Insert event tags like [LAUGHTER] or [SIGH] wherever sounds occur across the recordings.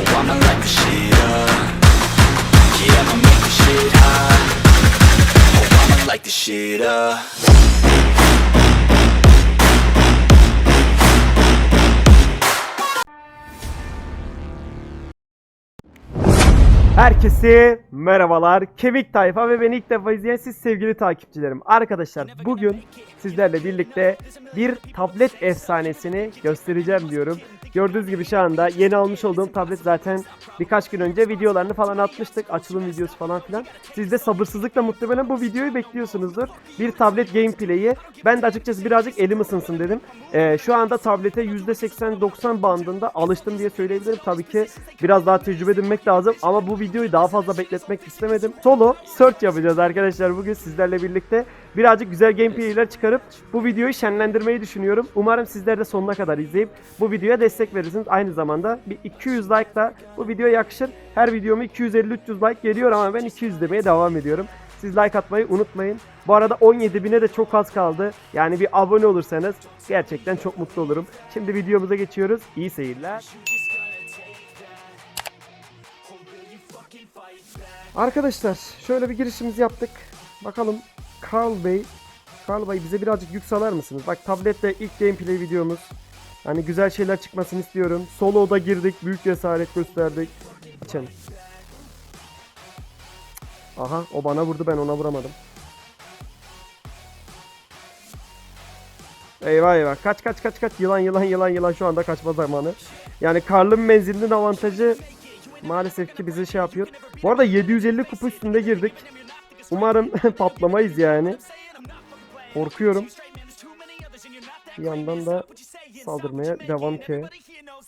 Oh, I'ma light the shit up. Yeah, I'ma make the shit hot. Oh, I'ma light the shit up. Herkese merhabalar. Kemik Tayfa ve beni ilk defa izleyen siz sevgili takipçilerim. Arkadaşlar bugün sizlerle birlikte bir tablet efsanesini göstereceğim diyorum. Gördüğünüz gibi şu anda yeni almış olduğum tablet zaten birkaç gün önce videolarını falan atmıştık. Açılım videosu falan filan. Siz de sabırsızlıkla muhtemelen bu videoyu bekliyorsunuzdur. Bir tablet gameplay'i. Ben de açıkçası birazcık elim ısınsın dedim. Ee, şu anda tablete %80-90 bandında alıştım diye söyleyebilirim. Tabii ki biraz daha tecrübe edinmek lazım ama bu videoyu daha fazla bekletmek istemedim. Solo search yapacağız arkadaşlar bugün sizlerle birlikte. Birazcık güzel gameplay'ler çıkarıp bu videoyu şenlendirmeyi düşünüyorum. Umarım sizler de sonuna kadar izleyip bu videoya destek verirsiniz. Aynı zamanda bir 200 like da bu videoya yakışır. Her videomu 250-300 like geliyor ama ben 200 demeye devam ediyorum. Siz like atmayı unutmayın. Bu arada 17 bine de çok az kaldı. Yani bir abone olursanız gerçekten çok mutlu olurum. Şimdi videomuza geçiyoruz. İyi seyirler. Arkadaşlar şöyle bir girişimizi yaptık. Bakalım Carl Bey Carl Bey bize birazcık yük salar mısınız? Bak tablette ilk gameplay videomuz. Hani güzel şeyler çıkmasını istiyorum. Solo'da girdik. Büyük cesaret gösterdik. Açın. Aha o bana vurdu ben ona vuramadım. Eyvah eyvah. Kaç kaç kaç kaç. Yılan yılan yılan yılan şu anda kaçma zamanı. Yani Karl'ın menzilinin avantajı maalesef ki bizi şey yapıyor. Bu arada 750 kupa üstünde girdik. Umarım [LAUGHS] patlamayız yani. Korkuyorum. Bir yandan da saldırmaya devam ki.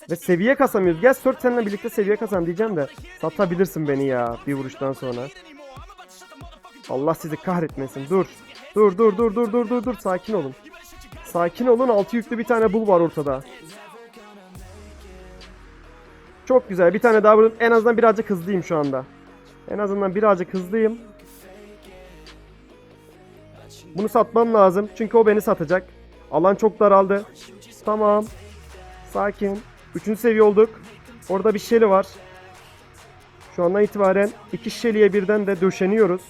Ve seviye kasamıyoruz. Gel Sört seninle birlikte seviye kasan diyeceğim de. Satabilirsin beni ya bir vuruştan sonra. Allah sizi kahretmesin. Dur. Dur dur dur dur dur dur dur. Sakin olun. Sakin olun. Altı yüklü bir tane bul var ortada. Çok güzel. Bir tane daha vurdum. En azından birazcık hızlıyım şu anda. En azından birazcık hızlıyım. Bunu satmam lazım. Çünkü o beni satacak. Alan çok daraldı. Tamam. Sakin. Üçüncü seviye olduk. Orada bir şeli var. Şu andan itibaren iki şeliye birden de döşeniyoruz.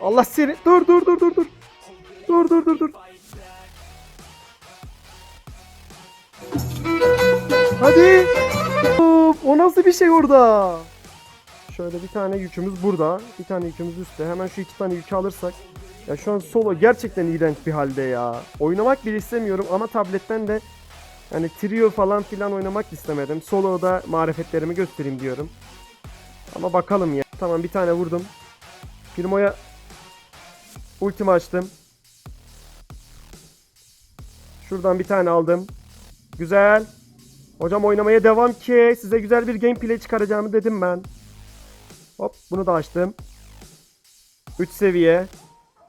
Allah seni. Dur dur dur dur dur. Dur dur dur dur. Hadi. O nasıl bir şey orada? Şöyle bir tane yükümüz burada. Bir tane yükümüz üstte. Hemen şu iki tane yükü alırsak. Ya şu an solo gerçekten iğrenç bir halde ya. Oynamak bile istemiyorum ama tabletten de hani trio falan filan oynamak istemedim. Solo'da marifetlerimi göstereyim diyorum. Ama bakalım ya. Tamam bir tane vurdum. Primo'ya ultimi açtım. Şuradan bir tane aldım. Güzel. Hocam oynamaya devam ki size güzel bir gameplay çıkaracağımı dedim ben. Hop bunu da açtım. 3 seviye.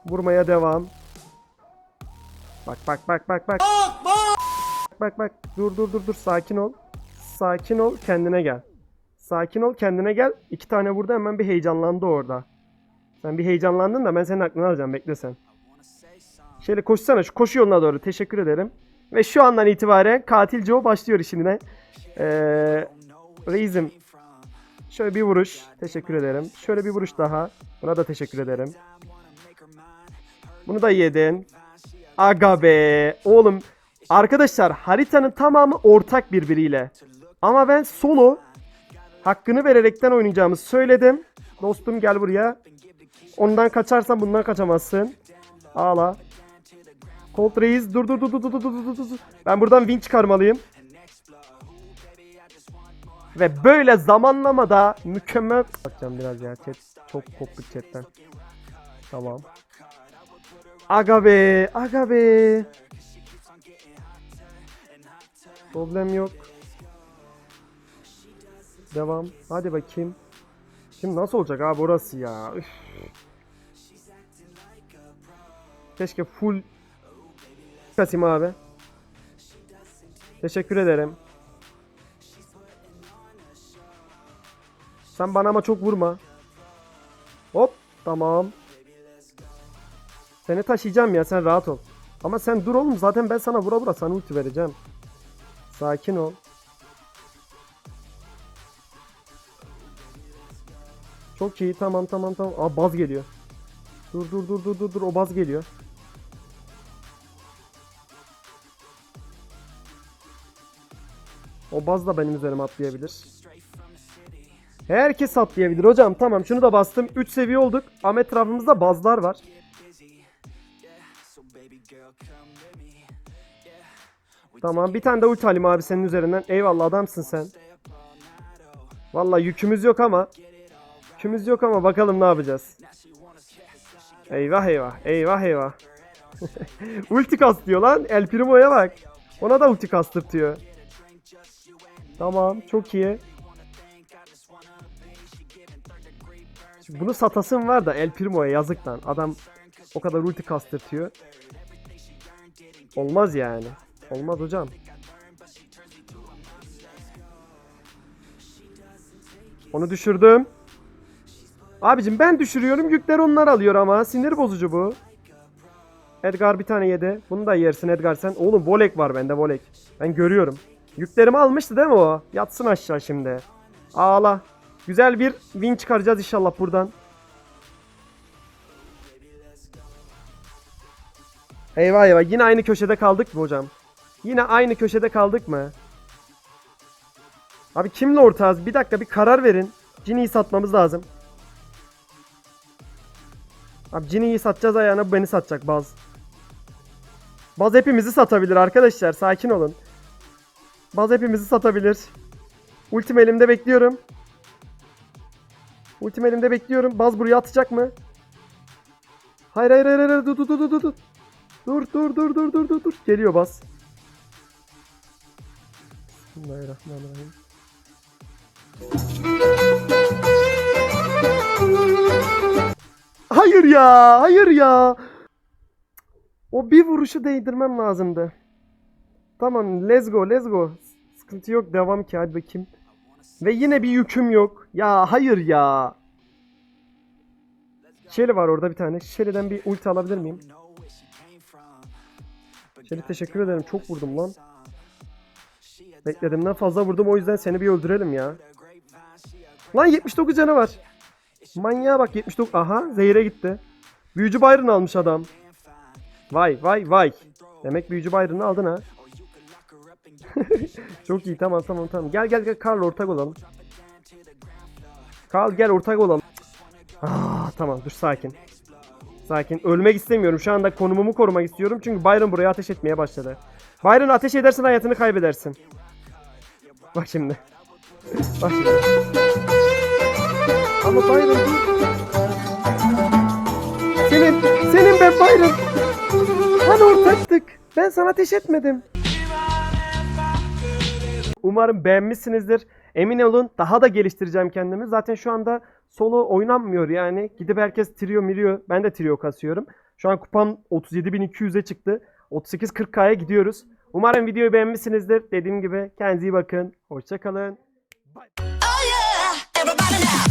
Vurmaya devam. Bak bak bak bak bak. Bak bak dur dur dur dur sakin ol. Sakin ol kendine gel. Sakin ol kendine gel. İki tane vurdu hemen bir heyecanlandı orada. Sen bir heyecanlandın da ben senin aklını alacağım bekle sen. Şöyle koşsana şu koşu yoluna doğru teşekkür ederim. Ve şu andan itibaren katil Joe başlıyor işine. Ee, Reis'im Şöyle bir vuruş. Teşekkür ederim. Şöyle bir vuruş daha. Buna da teşekkür ederim. Bunu da yedin. Aga be. Oğlum. Arkadaşlar haritanın tamamı ortak birbiriyle. Ama ben solo hakkını vererekten oynayacağımı söyledim. Dostum gel buraya. Ondan kaçarsan bundan kaçamazsın. Ağla. Colt Reis dur dur dur dur dur dur dur dur. Ben buradan win çıkarmalıyım. Ve böyle zamanlamada mükemmel... Bakacağım biraz ya chat. Çok koptuk chatten. Tamam. Aga be. Aga be. Problem yok. Devam. Hadi bakayım. Şimdi nasıl olacak abi orası ya? Üf. Keşke full Kasım abi. Teşekkür ederim. Sen bana ama çok vurma. Hop tamam. Seni taşıyacağım ya sen rahat ol. Ama sen dur oğlum zaten ben sana vura vura sana ulti vereceğim. Sakin ol. Çok iyi tamam tamam tamam. Aa baz geliyor. Dur dur dur dur dur dur o baz geliyor. O baz da benim üzerime atlayabilir. Herkes atlayabilir hocam. Tamam şunu da bastım. 3 seviye olduk. Ama etrafımızda bazlar var. Tamam bir tane de ulti alayım abi senin üzerinden. Eyvallah adamsın sen. Vallahi yükümüz yok ama. Yükümüz yok ama bakalım ne yapacağız. Eyvah eyvah. Eyvah eyvah. [LAUGHS] ulti kastıyor lan. El Primo'ya bak. Ona da ulti kastırtıyor. Tamam çok iyi. Şimdi bunu satasın var da El Primo'ya yazık lan. Adam o kadar ulti kastırtıyor. Olmaz yani. Olmaz hocam. Onu düşürdüm. Abicim ben düşürüyorum yükler onlar alıyor ama sinir bozucu bu. Edgar bir tane yedi. Bunu da yersin Edgar sen. Oğlum volek var bende volek. Ben görüyorum. Yüklerimi almıştı değil mi o? Yatsın aşağı şimdi. Ağla. Güzel bir win çıkaracağız inşallah buradan. Eyvah eyvah yine aynı köşede kaldık mı hocam? Yine aynı köşede kaldık mı? Abi kimle ortağız? Bir dakika bir karar verin. Cini'yi satmamız lazım. Abi Cini'yi satacağız ayağına bu beni satacak Baz. Baz hepimizi satabilir arkadaşlar sakin olun. Baz hepimizi satabilir. Ultim elimde bekliyorum. Ultim elimde bekliyorum. Baz buraya atacak mı? Hayır hayır hayır hayır dur dur dur dur dur. Dur dur dur dur dur dur dur. Geliyor Baz. Bismillahirrahmanirrahim. Hayır ya, hayır ya. O bir vuruşu değdirmem lazımdı. Tamam, let's go, let's go. Sıkıntı yok, devam ki hadi bakayım. Ve yine bir yüküm yok. Ya hayır ya. Shelly var orada bir tane. Shelly'den bir ulti alabilir miyim? Shelly teşekkür ederim. Çok vurdum lan. Beklediğimden fazla vurdum o yüzden seni bir öldürelim ya. Lan 79 canı var. Manyağa bak 79. Aha zehire gitti. Büyücü Byron almış adam. Vay vay vay. Demek büyücü Byron'ı aldın ha. Çok iyi tamam tamam tamam. Gel gel gel Karl ortak olalım. Karl gel ortak olalım. Ah, tamam dur sakin. Sakin. Ölmek istemiyorum. Şu anda konumumu korumak istiyorum. Çünkü Byron buraya ateş etmeye başladı. Byron ateş edersen hayatını kaybedersin. Bak şimdi. Bak şimdi. Ama Byron. Senin, senin ben Byron. Hani ortaktık. Ben sana ateş etmedim. Umarım beğenmişsinizdir. Emin olun daha da geliştireceğim kendimi. Zaten şu anda solo oynanmıyor yani. Gidip herkes trio miriyor. Ben de trio kasıyorum. Şu an kupam 37.200'e çıktı. 38-40K'ya gidiyoruz. Umarım videoyu beğenmişsinizdir. Dediğim gibi kendinize iyi bakın. Hoşçakalın. Oh everybody now.